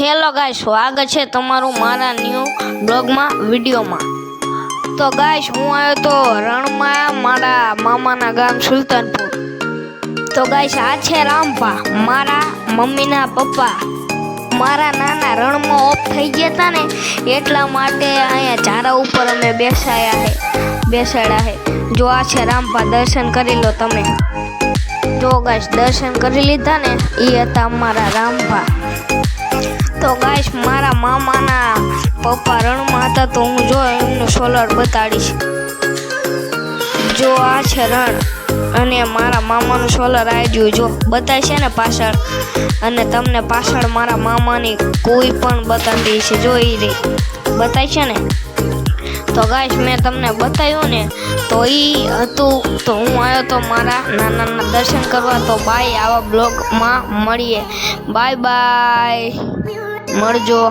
Hello ગાય સ્વાગત છે તમારું મારા ન્યૂ બ્લોગમાં, વિડીયોમાં. તો ગાય હું આવ્યો તો રણમાં, મારા મામાના ગામ સુલતાનપુર. તો ગાય આ છે રામભા, મારા મમ્મીના પપ્પા. મારા નાના રણમાં ઓફ થઈ ગયા હતા ને, એટલા માટે અહીંયા ચારા ઉપર અમે બેસાયા હે, બેસાડ્યા છે જો આ છે રામભા, દર્શન કરી લો તમે. જો ગાય દર્શન કરી લીધા ને એ હતા અમારા રામભા. તો ગાઈશ મારા મામાના પપ્પા રણમાં હતા તો હું જો એમનું સોલર બતાડીશ. જો આ છે રણ અને મારા મામાનું સોલર આવ્યું જો બતાવશે ને પાછળ. અને તમને પાછળ મારા મામાની કોઈ પણ બતાવી છે જો એ રે. છે ને? તો ગાઈશ મેં તમને બતાવ્યું ને, તો એ હતું. તો હું આવ્યો તો મારા નાના નાના દર્શન કરવા. તો બાય, આવા બ્લોગમાં મળીએ. Bye bye. મળજો